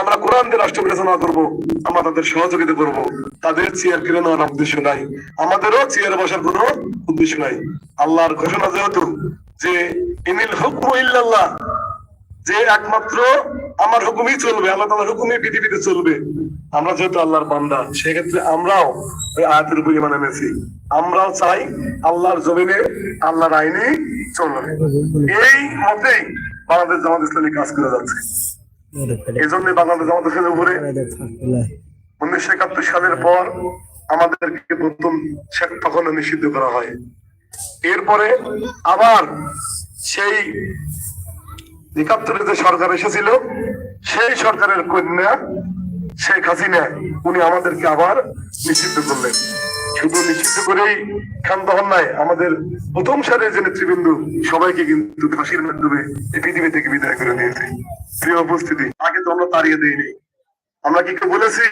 আমরা কোরআন দিয়ে রাষ্ট্র বিবেচনা করব, আমরা তাদের সহযোগিতা করব। তাদের চেয়ার কিনে নেওয়ার উদ্দেশ্য নাই। আমাদেরও চেয়ারে বসার কোনো উদ্দেশ্য নাই। আল্লাহর ঘোষণা যেহেতু যে, ইনিল হুকম ইল্লাল্লাহ যে একমাত্র আমার হুকুমই চলবে, আল্লাহ তাআলার হুকুমই পৃথিবীতে চলবে। আমরা যেহেতু আল্লাহর বান্দা, সেক্ষেত্রে আমরাও ওই আয়াতের উপর ইমান এনেছি। আমরাও চাই আল্লাহর জমিনে, আল্লাহর আইনে চলবে। এই মতেই বাংলাদেশ জামাত ইসলামী কাজ করে যাচ্ছে। এই জন্য বাংলাদেশ ইসলামের উপরে উনিশশো একাত্তর সালের পর আমাদেরকে প্রথম তখন নিষিদ্ধ করা হয়। এরপরে আবার সেই একাত্তরে যে সরকার এসেছিল সেই সরকারের কন্যা শেখ হাসিনা উনি আমাদেরকে আবার নিষিদ্ধ করলেন। শুধু নিষিদ্ধ করেই ক্ষান্ত হন নাই। আমাদের প্রথম সারের যে নেতৃবৃন্দ, সবাইকে কিন্তু ফাঁসির মাধ্যমে পৃথিবী থেকে বিদায় করে দিয়েছে প্রিয় উপস্থিতি, আগে তো আমরা তাড়িয়ে দিইনি। আমরা কি বলেছি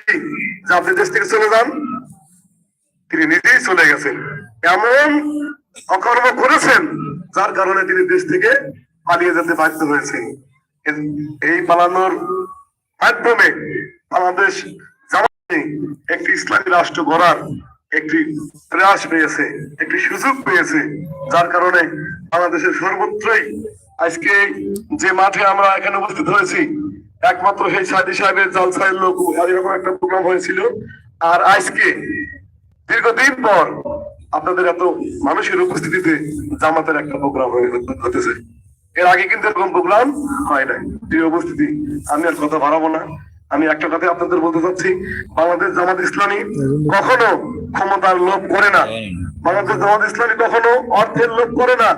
যে আপনি দেশ থেকে চলে যান? তিনি নিজেই চলে গেছেন। এমন অকর্ম করেছেন যার কারণে তিনি দেশ থেকে পালিয়ে যেতে বাধ্য হয়েছেন। এই পালানোর মাধ্যমে বাংলাদেশ একটি ইসলামী রাষ্ট্র গড়ার একটি প্রয়াস পেয়েছে, একটি সুযোগ পেয়েছে, যার কারণে বাংলাদেশের সর্বত্রই আজকে যে মাঠে আমরা এখানে উপস্থিত হয়েছি, একমাত্র সেই সাদি সাহেবের জালসাইয়ের লোক এরকম একটা প্রোগ্রাম হয়েছিল। আর আজকে দীর্ঘদিন পর আপনাদের এত মানুষের উপস্থিতিতে জামাতের একটা প্রোগ্রাম হতেছে। এর আগে কিন্তু এরকম প্রোগ্রাম হয় নাই। প্রিয় উপস্থিতি, আমি আর কথা বাড়াবো না। আমি একটা কথা আপনাদের বলতে চাচ্ছি, বাংলাদেশ জামাত ইসলামী কখনো ক্ষমতার লোভ করে না। বাংলাদেশ জামাত ইসলামী কখনো অর্থের লোভ করে না।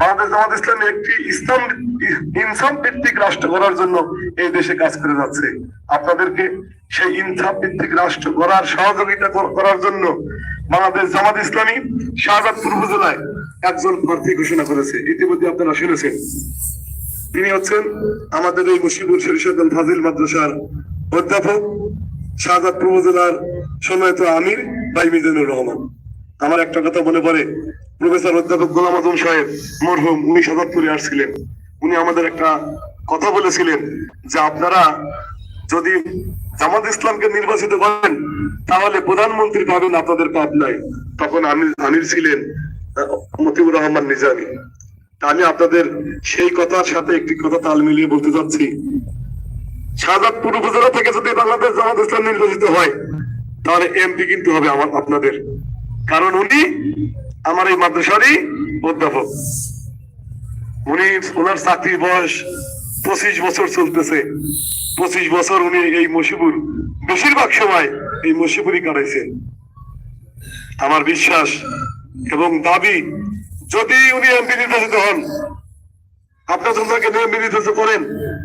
বাংলাদেশ জামাত ইসলামী একটি ইসলাম ইনসাফ ভিত্তিক রাষ্ট্র গড়ার জন্য এই দেশে কাজ করে যাচ্ছে। আপনাদেরকে সেই ইনসাফ ভিত্তিক রাষ্ট্র গড়ার সহযোগিতা করার জন্য বাংলাদেশ জামাত ইসলামী শাহজাদপুর উপজেলায় একজন প্রার্থী ঘোষণা করেছে। ইতিমধ্যে আপনারা শুনেছেন। তিনি হচ্ছেন আমাদের এই মুশিবুর শরীফল ফাজিল মাদ্রাসার অধ্যাপক শাহজাদপুর উপজেলার সন্ন্যত আমির। ভাই মিজানুর রহমান। আমার একটা কথা মনে পড়ে। প্রফেসর অধ্যাপক গোলাম আজম সাহেব মরহুম উনি সাজাদপুরে আসছিলেন। উনি আমাদের একটা কথা বলেছিলেন যে আপনারা যদি জামাত ইসলামকে নির্বাচিত করেন, তাহলে প্রধানমন্ত্রী পাবেন আপনাদের পাবনায় তখন আমির আমির ছিলেন মতিউর রহমান নিজামী। আমি আপনাদের সেই কথার সাথে একটি কথা তাল মিলিয়ে বলতে চাচ্ছি। শাহজাদপুর উপজেলা থেকে যদি বাংলাদেশ জামাত ইসলাম নির্বাচিত হয় তাহলে এমপি কিন্তু হবে আমার, আপনাদের। কারণ উনি আমার এই মাদ্রাসারই অধ্যাপক। উনি ওনার চাকরির বয়স পঁচিশ বছর চলতেছে। পঁচিশ বছর উনি এই মসিবুর, বেশিরভাগ সময় এই মসিবুরই কাটাইছেন। আমার বিশ্বাস এবং দাবি, যদি উনি এমপি নির্বাচিত হন আপনার ওনাকে এমপি নির্বাচিত করেন,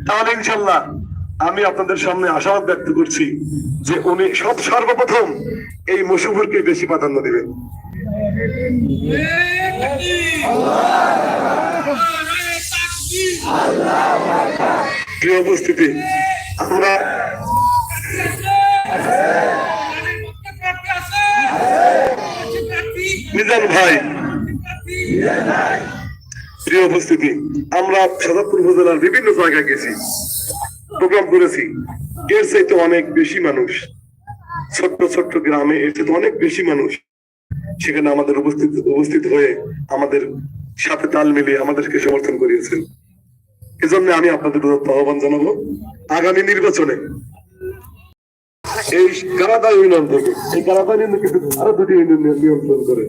তাহলে ইনশাল্লাহ আমি আপনাদের সামনে আশাবাদ ব্যক্ত করছি যে উনি সব সর্বপ্রথম এই মসিবুরকে বেশি প্রাধান্য দিবেন। উপস্থিতি, আমরা মিজান ভাই, প্রিয় উপস্থিতি, আমরা সাদাপুর উপজেলার বিভিন্ন জায়গায় গেছি। প্রোগ্রাম করেছি। এর চাইতে অনেক বেশি মানুষ, ছোট্ট ছোট্ট গ্রামে এর চাইতে অনেক বেশি মানুষ সেখানে আমাদের উপস্থিত উপস্থিত হয়ে আমাদের সাথে তাল মিলিয়ে আমাদেরকে সমর্থন করিয়েছেন। এজন্য আমি আপনাদের আহ্বান জানাব, আগামী নির্বাচনে এই কারাদা ইউনিয়ন থেকে এই কারাদা ইউনিয়ন কিন্তু আরও দুটি ইউনিয়ন নিয়ন্ত্রণ করে